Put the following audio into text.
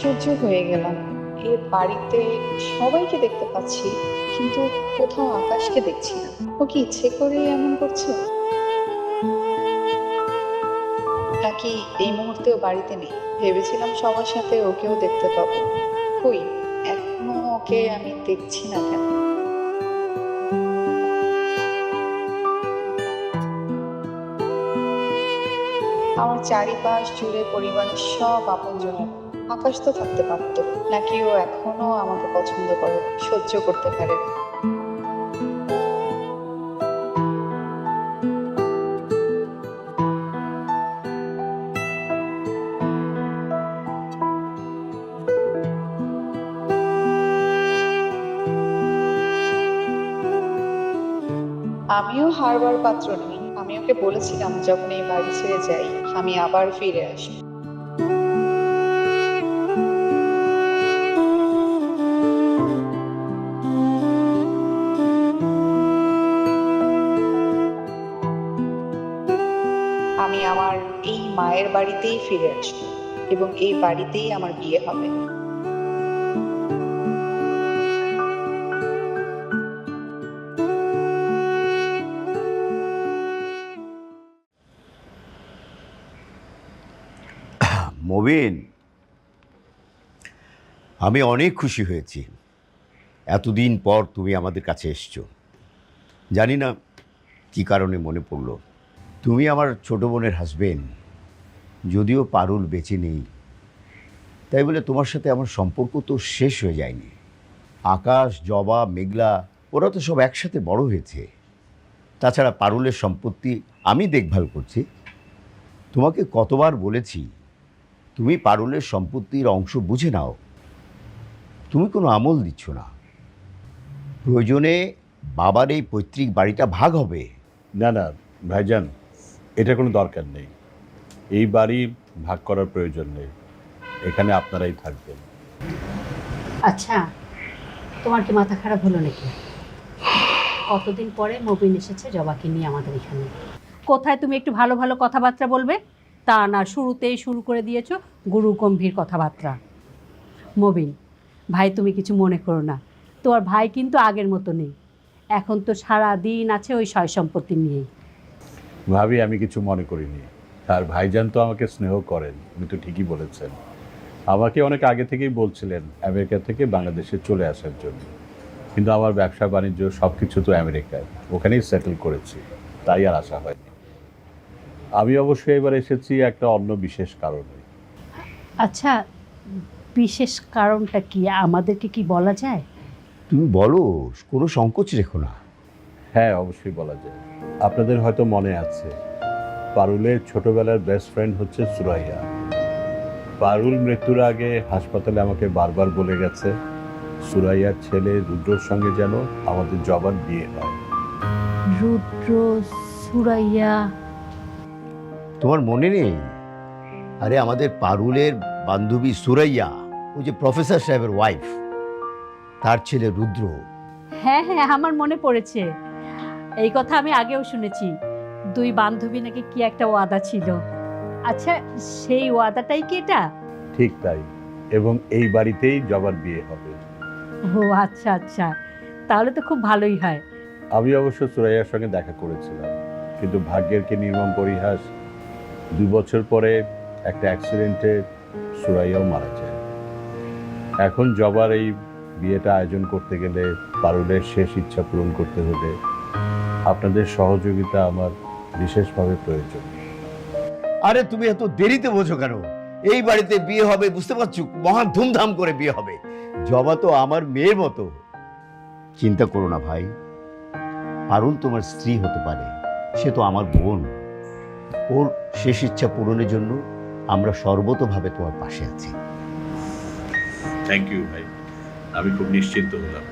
আশ্চর্য হয়ে গেলাম। এ বাড়িতে সবাইকে দেখতে পাচ্ছি, কিন্তু কোথাও আকাশকে দেখছি না। ও কি ইচ্ছে করে এমন করছে? নাকি এই মুহূর্তেও বাড়িতে নেই? ভেবেছিলাম সবার সাথে ওকেও দেখতে পাবো। কই, এখনও ওকে আমি দেখছি না কেন? আমার চারিপাশ জুড়ে পরিবারের সব আপনজনের আকাশ তো থাকতে পারত, নাকি ও এখনও আমাকে পছন্দ করে, সহ্য করতে পারে। আমিও হারবার পাত্র নই, আমি ওকে বলেছিলাম যখন এই বাড়ি ছেড়ে যাই, আমি আবার ফিরে আসব আমার এই মায়ের বাড়িতেই ফিরে আসব এবং এই বাড়িতেই আমার বিয়ে হবে। মবিন, আমি অনেক খুশি হয়েছি। এতদিন পর তুমি আমাদের কাছে এসছো। জানি না কী কারণে মনে পড়ল। তুমি আমার ছোট বোনের হাজবেন্ড যদিও পারুল বেঁচে নেই। তাই বলে তোমার সাথে আমার সম্পর্ক তো শেষ হয়ে যায়নি। আকাশ, জবা, মেঘলা, ওরা তো সব একসাথে বড় হয়েছে। তাছাড়া পারুলের সম্পত্তি আমি দেখভাল করছি। তোমাকে কতবার বলেছি, তুমি পারুলের সম্পত্তির অংশ বুঝে নাও। তুমি কোনো আমল দিচ্ছ না। প্রয়োজনে বাবার এই পৈতৃক বাড়িটা ভাগ হবে। না না, ভাইজান এটা কোনো দরকার নেই। এই বাড়ি ভাগ করার প্রয়োজন নেই। এখানে আপনারাই থাকবেন। আচ্ছা তোমার কি মাথা খারাপ হলো নাকি? কতদিন পরে মবিন এসেছে জবাকে নিয়ে আমাদের এখানে? কোথায় তুমি একটু ভালো ভালো কথাবার্তা বলবে? তা না শুরুতেই শুরু করে দিয়েছ গুরু গম্ভীর কথাবার্তা। মবিন ভাই তুমি কিছু মনে করো না। তোমার ভাই কিন্তু আগের মতো নেই। এখন তো সারা দিন আছে ওই সয় সম্পত্তি নিয়েই। ভাবি আমি কিছু মনে করিনি। আর ভাইজান তো আমাকে স্নেহ করেন উনি তো ঠিকই বলেছেন। আমাকে অনেক আগে থেকেই বলছিলেন আমেরিকা থেকে বাংলাদেশে চলে আসার জন্য। কিন্তু আমার ব্যবসা বাণিজ্য সব কিছু তো আমেরিকায়। ওখানেই সেটেল করেছি। তাই আর আসা হয়নি। আমি অবশ্যই এবার এসেছি একটা অন্য বিশেষ কারণে। আচ্ছা বিশেষ কারণটা কি? আমাদেরকে কি বলা যায়? তুমি বলো কোনো সংকোচ রেখো না। হ্যাঁ অবশ্যই বলা যায়। আপনাদের হয়তো মনে আছে পারুলের ছোটবেলার বেস্ট ফ্রেন্ড হচ্ছে সুরাইয়া। পারুল মৃত্যুর আগে হাসপাতালে আমাকে বারবার বলে গেছে সুরাইয়ার ছেলে রুদ্রর সঙ্গে যেন আমাদের জবার বিয়ে হয়। রুদ্র সুরাইয়া। তোমার মনে নেই? আরে আমাদের পারুলের বান্ধবী সুরাইয়া ওই যে প্রফেসর সাহেবের ওয়াইফ তার ছেলে রুদ্র। হ্যাঁ হ্যাঁ আমার মনে পড়েছে। এই কথা আমি আগেও শুনেছি। দুই বান্ধবী নাকি কি একটা ওয়াদা ছিল। আচ্ছা সেই ওয়াদাটাই কি এটা? ঠিক তাই এবং এই বাড়িতেই জবার বিয়ে হবে। ও আচ্ছা আচ্ছা তাহলে তো খুব ভালোই হয়। আমি অবশ্য সুরাইয়ার সঙ্গে দেখা করেছিলাম কিন্তু ভাগ্যের কি নির্মম পরিহাস? দুই বছর পরে একটা অ্যাক্সিডেন্টে সুরাইয়াও মারা যায়। এখন জবার এই বিয়েটা আয়োজন করতে গেলে পারুলের শেষ ইচ্ছা পূরণ করতে হলে আপনাদের সহযোগিতা আমার বিশেষভাবে প্রয়োজন। আরে তুমি এত দেরিতে বোঝো কেন? এই বাড়িতে বিয়ে হবে বুঝতে পারছ? মহা ধুমধাম করে বিয়ে হবে। জবা তো আমার মেয়ের মতো। চিন্তা করো না ভাই। পারুল তোমার স্ত্রী হতে পারে। সে তো আমার বোন। ওর শেষ ইচ্ছা পূরণের জন্য আমরা সর্বতভাবে তোমার পাশে আছি। থ্যাংক ইউ ভাই। আমি খুব নিশ্চিন্ত হলাম।